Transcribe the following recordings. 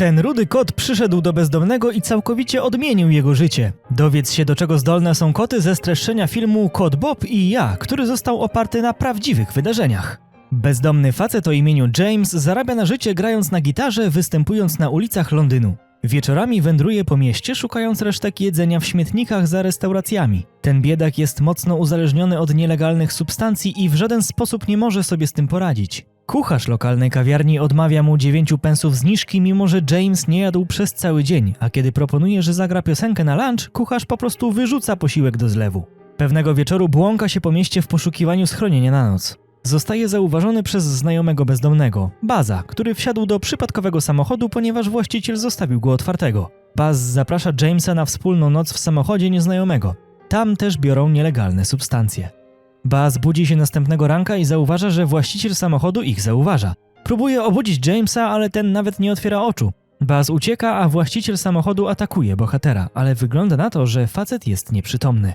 Ten rudy kot przyszedł do bezdomnego i całkowicie odmienił jego życie. Dowiedz się, do czego zdolne są koty ze streszczenia filmu Kot Bob i ja, który został oparty na prawdziwych wydarzeniach. Bezdomny facet o imieniu James zarabia na życie grając na gitarze, występując na ulicach Londynu. Wieczorami wędruje po mieście, szukając resztek jedzenia w śmietnikach za restauracjami. Ten biedak jest mocno uzależniony od nielegalnych substancji i w żaden sposób nie może sobie z tym poradzić. Kucharz lokalnej kawiarni odmawia mu 9 pensów zniżki, mimo że James nie jadł przez cały dzień, a kiedy proponuje, że zagra piosenkę na lunch, kucharz po prostu wyrzuca posiłek do zlewu. Pewnego wieczoru błąka się po mieście w poszukiwaniu schronienia na noc. Zostaje zauważony przez znajomego bezdomnego, Baza, który wsiadł do przypadkowego samochodu, ponieważ właściciel zostawił go otwartego. Baz zaprasza Jamesa na wspólną noc w samochodzie nieznajomego. Tam też biorą nielegalne substancje. Baz budzi się następnego ranka i zauważa, że właściciel samochodu ich zauważa. Próbuje obudzić Jamesa, ale ten nawet nie otwiera oczu. Baz ucieka, a właściciel samochodu atakuje bohatera, ale wygląda na to, że facet jest nieprzytomny.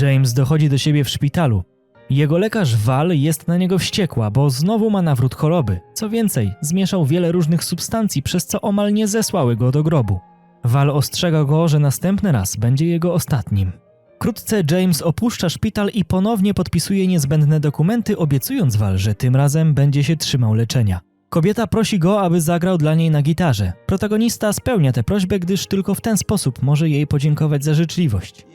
James dochodzi do siebie w szpitalu. Jego lekarz Val jest na niego wściekła, bo znowu ma nawrót choroby. Co więcej, zmieszał wiele różnych substancji, przez co omal nie zesłały go do grobu. Val ostrzega go, że następny raz będzie jego ostatnim. Wkrótce James opuszcza szpital i ponownie podpisuje niezbędne dokumenty, obiecując Val, że tym razem będzie się trzymał leczenia. Kobieta prosi go, aby zagrał dla niej na gitarze. Protagonista spełnia tę prośbę, gdyż tylko w ten sposób może jej podziękować za życzliwość.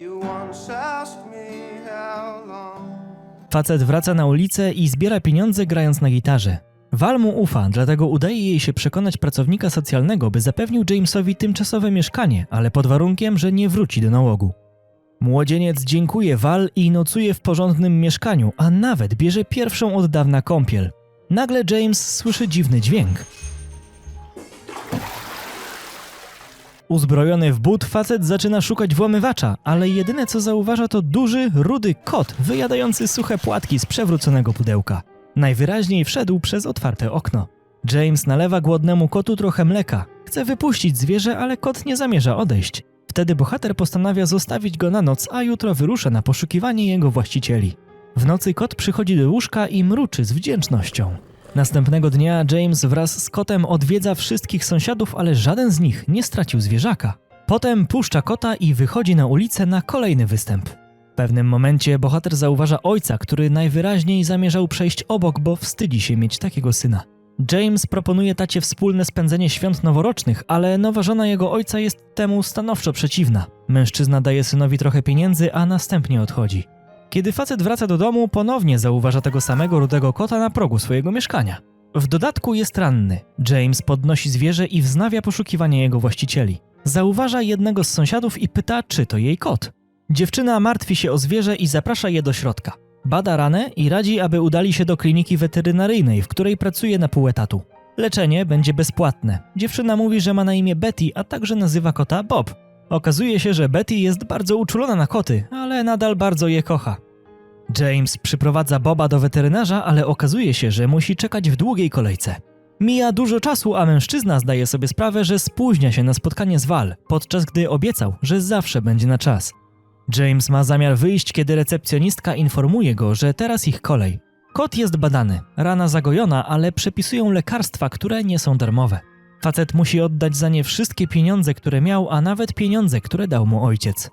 Facet wraca na ulicę i zbiera pieniądze grając na gitarze. Val mu ufa, dlatego udaje jej się przekonać pracownika socjalnego, by zapewnił Jamesowi tymczasowe mieszkanie, ale pod warunkiem, że nie wróci do nałogu. Młodzieniec dziękuje Val i nocuje w porządnym mieszkaniu, a nawet bierze pierwszą od dawna kąpiel. Nagle James słyszy dziwny dźwięk. Uzbrojony w but, facet zaczyna szukać włamywacza, ale jedyne co zauważa to duży, rudy kot wyjadający suche płatki z przewróconego pudełka. Najwyraźniej wszedł przez otwarte okno. James nalewa głodnemu kotu trochę mleka. Chce wypuścić zwierzę, ale kot nie zamierza odejść. Wtedy bohater postanawia zostawić go na noc, a jutro wyrusza na poszukiwanie jego właścicieli. W nocy kot przychodzi do łóżka i mruczy z wdzięcznością. Następnego dnia James wraz z kotem odwiedza wszystkich sąsiadów, ale żaden z nich nie stracił zwierzaka. Potem puszcza kota i wychodzi na ulicę na kolejny występ. W pewnym momencie bohater zauważa ojca, który najwyraźniej zamierzał przejść obok, bo wstydzi się mieć takiego syna. James proponuje tacie wspólne spędzenie świąt noworocznych, ale nowa żona jego ojca jest temu stanowczo przeciwna. Mężczyzna daje synowi trochę pieniędzy, a następnie odchodzi. Kiedy facet wraca do domu, ponownie zauważa tego samego rudego kota na progu swojego mieszkania. W dodatku jest ranny. James podnosi zwierzę i wznawia poszukiwanie jego właścicieli. Zauważa jednego z sąsiadów i pyta, czy to jej kot. Dziewczyna martwi się o zwierzę i zaprasza je do środka. Bada ranę i radzi, aby udali się do kliniki weterynaryjnej, w której pracuje na pół etatu. Leczenie będzie bezpłatne. Dziewczyna mówi, że ma na imię Betty, a także nazywa kota Bob. Okazuje się, że Betty jest bardzo uczulona na koty, ale nadal bardzo je kocha. James przyprowadza Boba do weterynarza, ale okazuje się, że musi czekać w długiej kolejce. Mija dużo czasu, a mężczyzna zdaje sobie sprawę, że spóźnia się na spotkanie z Val, podczas gdy obiecał, że zawsze będzie na czas. James ma zamiar wyjść, kiedy recepcjonistka informuje go, że teraz ich kolej. Kot jest badany, rana zagojona, ale przepisują lekarstwa, które nie są darmowe. Facet musi oddać za nie wszystkie pieniądze, które miał, a nawet pieniądze, które dał mu ojciec.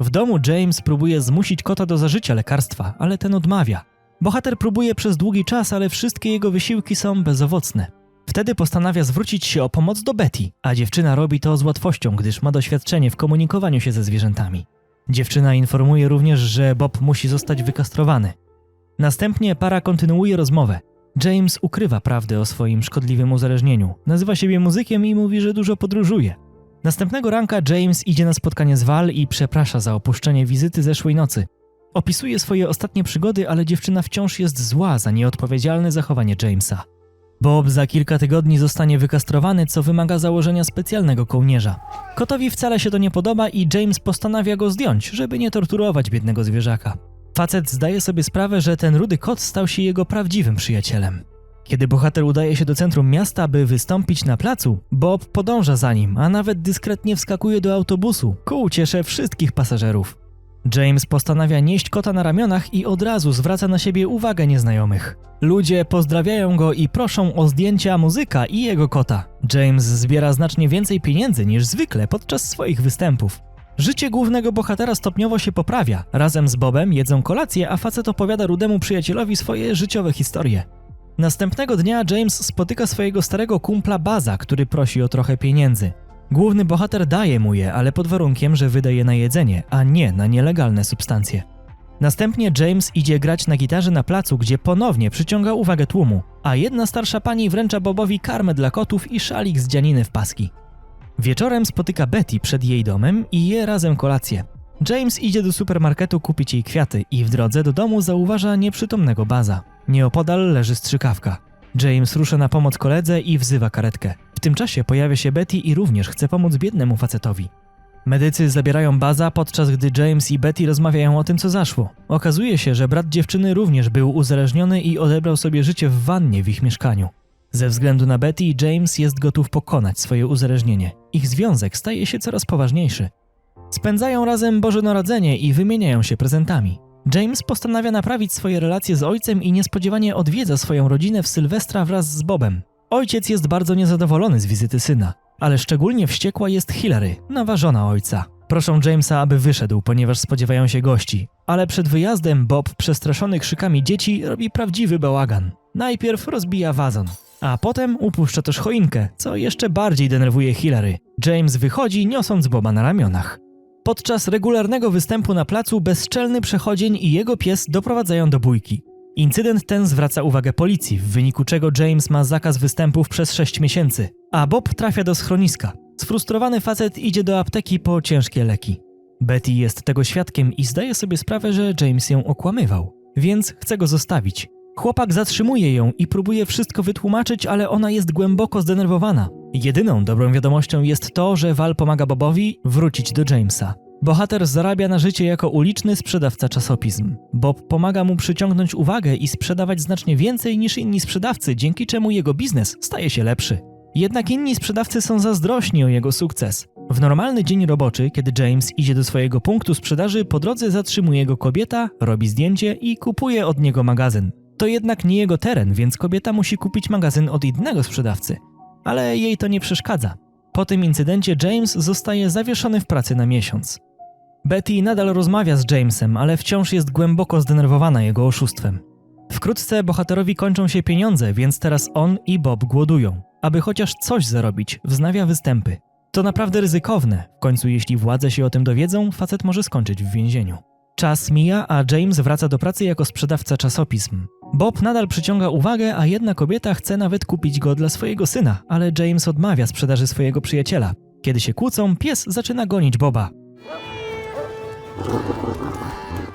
W domu James próbuje zmusić kota do zażycia lekarstwa, ale ten odmawia. Bohater próbuje przez długi czas, ale wszystkie jego wysiłki są bezowocne. Wtedy postanawia zwrócić się o pomoc do Betty, a dziewczyna robi to z łatwością, gdyż ma doświadczenie w komunikowaniu się ze zwierzętami. Dziewczyna informuje również, że Bob musi zostać wykastrowany. Następnie para kontynuuje rozmowę. James ukrywa prawdę o swoim szkodliwym uzależnieniu. Nazywa siebie muzykiem i mówi, że dużo podróżuje. Następnego ranka James idzie na spotkanie z Val i przeprasza za opuszczenie wizyty zeszłej nocy. Opisuje swoje ostatnie przygody, ale dziewczyna wciąż jest zła za nieodpowiedzialne zachowanie Jamesa. Bob za kilka tygodni zostanie wykastrowany, co wymaga założenia specjalnego kołnierza. Kotowi wcale się to nie podoba i James postanawia go zdjąć, żeby nie torturować biednego zwierzaka. Facet zdaje sobie sprawę, że ten rudy kot stał się jego prawdziwym przyjacielem. Kiedy bohater udaje się do centrum miasta, by wystąpić na placu, Bob podąża za nim, a nawet dyskretnie wskakuje do autobusu, ku uciesze wszystkich pasażerów. James postanawia nieść kota na ramionach i od razu zwraca na siebie uwagę nieznajomych. Ludzie pozdrawiają go i proszą o zdjęcia muzyka i jego kota. James zbiera znacznie więcej pieniędzy niż zwykle podczas swoich występów. Życie głównego bohatera stopniowo się poprawia. Razem z Bobem jedzą kolację, a facet opowiada rudemu przyjacielowi swoje życiowe historie. Następnego dnia James spotyka swojego starego kumpla Baza, który prosi o trochę pieniędzy. Główny bohater daje mu je, ale pod warunkiem, że wydaje na jedzenie, a nie na nielegalne substancje. Następnie James idzie grać na gitarze na placu, gdzie ponownie przyciąga uwagę tłumu, a jedna starsza pani wręcza Bobowi karmę dla kotów i szalik z dzianiny w paski. Wieczorem spotyka Betty przed jej domem i je razem kolację. James idzie do supermarketu kupić jej kwiaty i w drodze do domu zauważa nieprzytomnego Baza. Nieopodal leży strzykawka. James rusza na pomoc koledze i wzywa karetkę. Tym czasie pojawia się Betty i również chce pomóc biednemu facetowi. Medycy zabierają Baza, podczas gdy James i Betty rozmawiają o tym, co zaszło. Okazuje się, że brat dziewczyny również był uzależniony i odebrał sobie życie w wannie w ich mieszkaniu. Ze względu na Betty, James jest gotów pokonać swoje uzależnienie. Ich związek staje się coraz poważniejszy. Spędzają razem Boże Narodzenie i wymieniają się prezentami. James postanawia naprawić swoje relacje z ojcem i niespodziewanie odwiedza swoją rodzinę w Sylwestra wraz z Bobem. Ojciec jest bardzo niezadowolony z wizyty syna, ale szczególnie wściekła jest Hillary, nowa żona ojca. Proszą Jamesa, aby wyszedł, ponieważ spodziewają się gości. Ale przed wyjazdem Bob, przestraszony krzykami dzieci, robi prawdziwy bałagan. Najpierw rozbija wazon, a potem upuszcza też choinkę, co jeszcze bardziej denerwuje Hillary. James wychodzi, niosąc Boba na ramionach. Podczas regularnego występu na placu bezczelny przechodzień i jego pies doprowadzają do bójki. Incydent ten zwraca uwagę policji, w wyniku czego James ma zakaz występów przez 6 miesięcy, a Bob trafia do schroniska. Sfrustrowany facet idzie do apteki po ciężkie leki. Betty jest tego świadkiem i zdaje sobie sprawę, że James ją okłamywał, więc chce go zostawić. Chłopak zatrzymuje ją i próbuje wszystko wytłumaczyć, ale ona jest głęboko zdenerwowana. Jedyną dobrą wiadomością jest to, że Val pomaga Bobowi wrócić do Jamesa. Bohater zarabia na życie jako uliczny sprzedawca czasopism. Bob pomaga mu przyciągnąć uwagę i sprzedawać znacznie więcej niż inni sprzedawcy, dzięki czemu jego biznes staje się lepszy. Jednak inni sprzedawcy są zazdrośni o jego sukces. W normalny dzień roboczy, kiedy James idzie do swojego punktu sprzedaży, po drodze zatrzymuje go kobieta, robi zdjęcie i kupuje od niego magazyn. To jednak nie jego teren, więc kobieta musi kupić magazyn od innego sprzedawcy. Ale jej to nie przeszkadza. Po tym incydencie James zostaje zawieszony w pracy na miesiąc. Betty nadal rozmawia z Jamesem, ale wciąż jest głęboko zdenerwowana jego oszustwem. Wkrótce bohaterowi kończą się pieniądze, więc teraz on i Bob głodują. Aby chociaż coś zarobić, wznawia występy. To naprawdę ryzykowne. W końcu, jeśli władze się o tym dowiedzą, facet może skończyć w więzieniu. Czas mija, a James wraca do pracy jako sprzedawca czasopism. Bob nadal przyciąga uwagę, a jedna kobieta chce nawet kupić go dla swojego syna, ale James odmawia sprzedaży swojego przyjaciela. Kiedy się kłócą, pies zaczyna gonić Boba.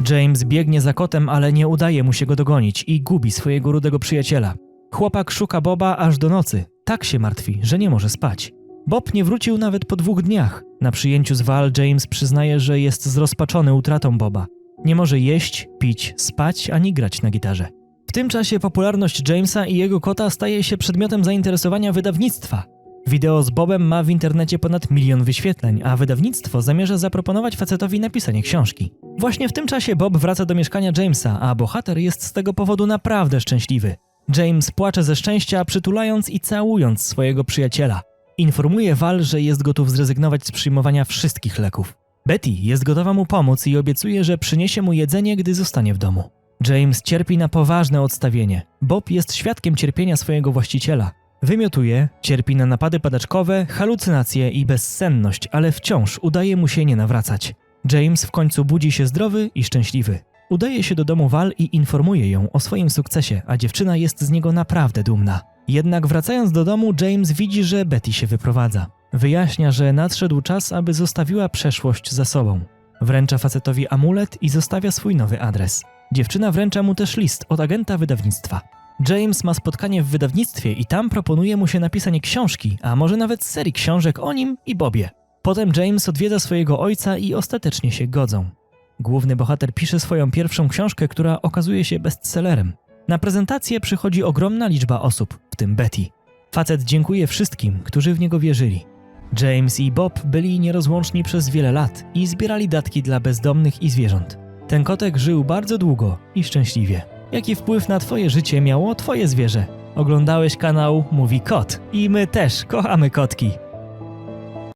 James biegnie za kotem, ale nie udaje mu się go dogonić i gubi swojego rudego przyjaciela. Chłopak szuka Boba aż do nocy. Tak się martwi, że nie może spać. Bob nie wrócił nawet po dwóch dniach. Na przyjęciu z Val James przyznaje, że jest zrozpaczony utratą Boba. Nie może jeść, pić, spać ani grać na gitarze. W tym czasie popularność Jamesa i jego kota staje się przedmiotem zainteresowania wydawnictwa. Wideo z Bobem ma w internecie ponad milion wyświetleń, a wydawnictwo zamierza zaproponować facetowi napisanie książki. Właśnie w tym czasie Bob wraca do mieszkania Jamesa, a bohater jest z tego powodu naprawdę szczęśliwy. James płacze ze szczęścia, przytulając i całując swojego przyjaciela. Informuje Val, że jest gotów zrezygnować z przyjmowania wszystkich leków. Betty jest gotowa mu pomóc i obiecuje, że przyniesie mu jedzenie, gdy zostanie w domu. James cierpi na poważne odstawienie. Bob jest świadkiem cierpienia swojego właściciela. Wymiotuje, cierpi na napady padaczkowe, halucynacje i bezsenność, ale wciąż udaje mu się nie nawracać. James w końcu budzi się zdrowy i szczęśliwy. Udaje się do domu Val i informuje ją o swoim sukcesie, a dziewczyna jest z niego naprawdę dumna. Jednak wracając do domu, James widzi, że Betty się wyprowadza. Wyjaśnia, że nadszedł czas, aby zostawiła przeszłość za sobą. Wręcza facetowi amulet i zostawia swój nowy adres. Dziewczyna wręcza mu też list od agenta wydawnictwa. James ma spotkanie w wydawnictwie i tam proponuje mu się napisanie książki, a może nawet serii książek o nim i Bobie. Potem James odwiedza swojego ojca i ostatecznie się godzą. Główny bohater pisze swoją pierwszą książkę, która okazuje się bestsellerem. Na prezentację przychodzi ogromna liczba osób, w tym Betty. Facet dziękuje wszystkim, którzy w niego wierzyli. James i Bob byli nierozłączni przez wiele lat i zbierali datki dla bezdomnych i zwierząt. Ten kotek żył bardzo długo i szczęśliwie. Jaki wpływ na twoje życie miało twoje zwierzę? Oglądałeś kanał Mówi Kot i my też kochamy kotki.